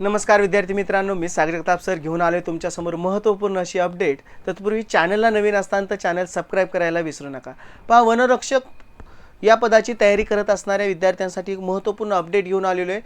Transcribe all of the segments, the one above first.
नमस्कार विद्यार्थी मित्रांनो मी सागर सर घेऊन आलो आहे तुमच्यासमोर महत्त्वपूर्ण अशी अपडेट. तत्पूर्वी चॅनलला नवीन असताना तर चॅनल सबस्क्राईब करायला विसरू नका. पहा वनरक्षक या पदाची तयारी करत असणाऱ्या विद्यार्थ्यांसाठी एक महत्त्वपूर्ण अपडेट घेऊन आलेलो आहे.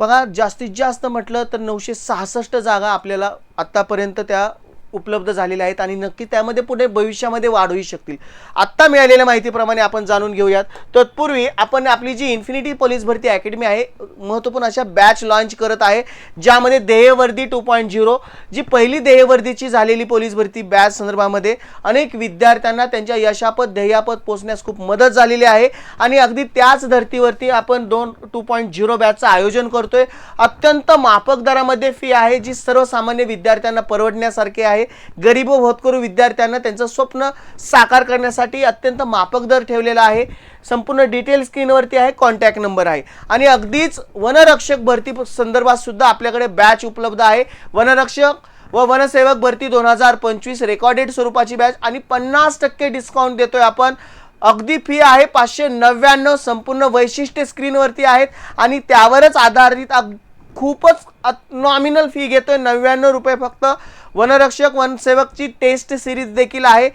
बघा जास्तीत जास्त म्हटलं तर नऊशे सहासष्ट जागा आपल्याला आत्तापर्यंत त्या उपलब्ध झालेल्या आहेत आणि नक्की त्यामध्ये पुढे भविष्यामध्ये वाढ होऊ शकतील. आत्ता मिळालेल्या माहितीप्रमाणे आपण जाणून घेऊयात. तत्पूर्वी आपण आपली जी इन्फिनिटी पोलीस भरती अकॅडमी आहे महत्त्वपूर्ण अशा बॅच लॉन्च करत आहे ज्यामध्ये ध्येयवर्दी टू पॉईंट झिरो जी पहिली ध्येयवर्दीची झालेली पोलीस भरती बॅच संदर्भामध्ये अनेक विद्यार्थ्यांना त्यांच्या यशापद ध्येयापद पोचण्यास खूप मदत झालेली आहे. आणि अगदी त्याच धर्तीवरती आपण दोन टू पॉईंट झिरो बॅचचं आयोजन करतोय. अत्यंत माफक दरामध्ये फी आहे जी सर्वसामान्य विद्यार्थ्यांना परवडण्यासारखी आहे. गरीब व होतकरू विद्यार्थ्यांना त्यांचं स्वप्न साकार करण्यासाठी अत्यंत मापक दर ठेवलेला आहे. संपूर्ण डिटेल स्क्रीनवरती आहे कॉन्टॅक्ट नंबर आहे. आणि अगदीच वनरक्षक भरती संदर्भात सुद्धा आपल्याकडे बॅच उपलब्ध आहे. वनरक्षक व वनसेवक भरती दोन हजार पंचवीस रेकॉर्डेड स्वरूपाची बॅच आणि पन्नास टक्के डिस्काउंट देतोय आपण. अगदी फी आहे पाचशे नव्याण्णव संपूर्ण वैशिष्ट्ये स्क्रीनवरती आहेत. आणि त्यावरच आधारित अग खूपच नॉमिनल फी घेतोय नव्याण्णव रुपये फक्त. वनरक्षक वनसेवकची टेस्ट सिरीज देखील आहे.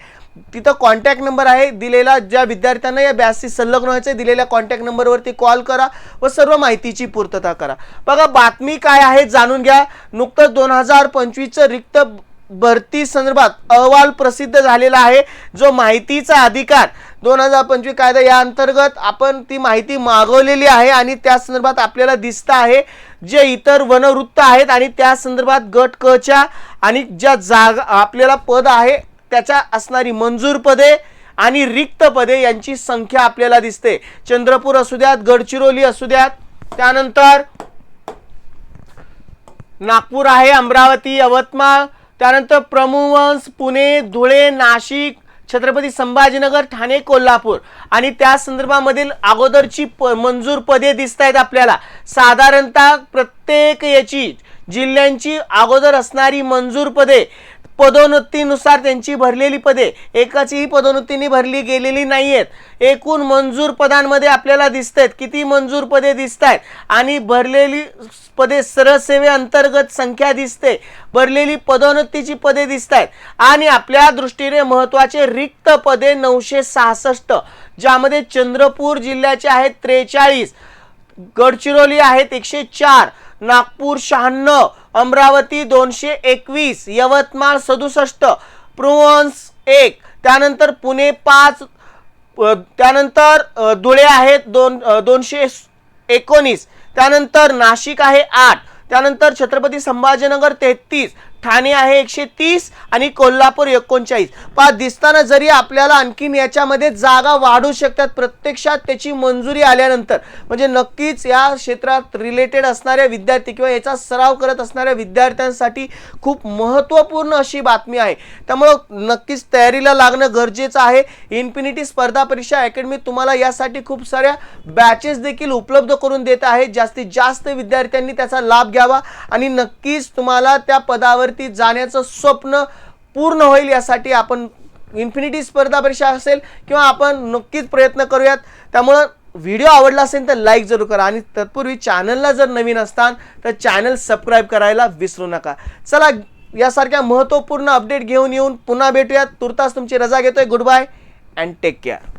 तिथं कॉन्टॅक्ट नंबर आहे. दिलेला ज्या विद्यार्थ्यांना या बॅचशी संलग्न व्हायचं आहे दिलेल्या कॉन्टॅक्ट नंबरवरती कॉल करा व सर्व माहितीची पूर्तता करा. बघा बातमी काय आहे जाणून घ्या. नुकतंच दोन हजार पंचवीसचं रिक्त भरती संदर्भात अहवाल प्रसिद्ध झालेला आहे जो माहितीचा अधिकार दोन हजार पंचवीस कायदा या अंतर्गत आपण ती माहिती मागवलेली आहे आणि त्या संदर्भात आपल्याला दिसतं आहे जे इतर वनवृत्त आहेत आणि त्या संदर्भात गट क च्या आणि ज्या जागा आपल्याला पद आहे त्याच्या असणारी मंजूर पदे आणि रिक्त पदे यांची संख्या आपल्याला दिसते. चंद्रपूर असू द्यात गडचिरोली असू द्यात त्यानंतर नागपूर आहे अमरावती यवतमाळ त्यानंतर प्रमुवंश पुणे धुळे नाशिक छत्रपती संभाजीनगर ठाणे कोल्हापूर. आणि त्या संदर्भामधील अगोदरची प मंजूर पदे दिसत आहेत आपल्याला. साधारणतः प्रत्येक याची जिल्ह्यांची अगोदर असणारी मंजूर पदे पदोन्नतीनुसार त्यांची भरलेली पदे एकाचीही पदोन्नतीने भरली गेलेली नाही आहेत एकूण मंजूर पदांमध्ये आपल्याला दिसत आहेत किती मंजूर पदे दिसत आहेत आणि भरलेली पदे सरसेवे अंतर्गत संख्या दिसते. भरलेली पदोन्नतीची पदे दिसत आहेत आणि आपल्या दृष्टीने महत्त्वाचे रिक्त पदे नऊशे सहासष्ट ज्यामध्ये चंद्रपूर जिल्ह्याचे आहेत त्रेचाळीस गडचिरोली आहेत एकशे चार नागपूर शहाण्णव अमरावती दोनशे एकवीस यवतमाळ सदुसष्ट प्रुवन्स एक त्यानंतर पुणे पाच त्यानंतर धुळे आहेत दोन दोनशे एकोणीस त्यानंतर नाशिक आहे आठ त्यानंतर छत्रपती संभाजीनगर तेहतीस ठाणे आहे एकशे तीस आणि कोल्हापूर एकोणचाळीस. पहा दिसताना जरी आपल्याला आणखीन याच्यामध्ये जागा वाढू शकतात प्रत्यक्षात त्याची मंजुरी आल्यानंतर. म्हणजे नक्कीच या क्षेत्रात रिलेटेड असणाऱ्या विद्यार्थी किंवा याचा सराव करत असणाऱ्या विद्यार्थ्यांसाठी खूप महत्त्वपूर्ण अशी बातमी आहे. त्यामुळं नक्कीच तयारीला लागणं गरजेचं आहे. इन्फिनिटी स्पर्धा परीक्षा अकॅडमी तुम्हाला यासाठी खूप साऱ्या बॅचेस देखील उपलब्ध करून देत आहे. जास्तीत जास्त विद्यार्थ्यांनी त्याचा लाभ घ्यावा आणि नक्कीच तुम्हाला त्या पदावर पदावरती जाण्याचं स्वप्न पूर्ण होईल यासाठी आपण इन्फिनिटी स्पर्धा परीक्षा असेल किंवा आपण नक्कीच प्रयत्न करूयात. त्यामुळं व्हिडिओ आवडला असेल तर लाईक जरूर करा आणि तत्पूर्वी चॅनलला जर नवीन असताल तर चॅनल सबस्क्राईब करायला विसरू नका. चला यासारख्या महत्त्वपूर्ण अपडेट घेऊन येऊन पुन्हा भेटूयात. तुर्तास तुमची रजा घेतोय. Good bye and take care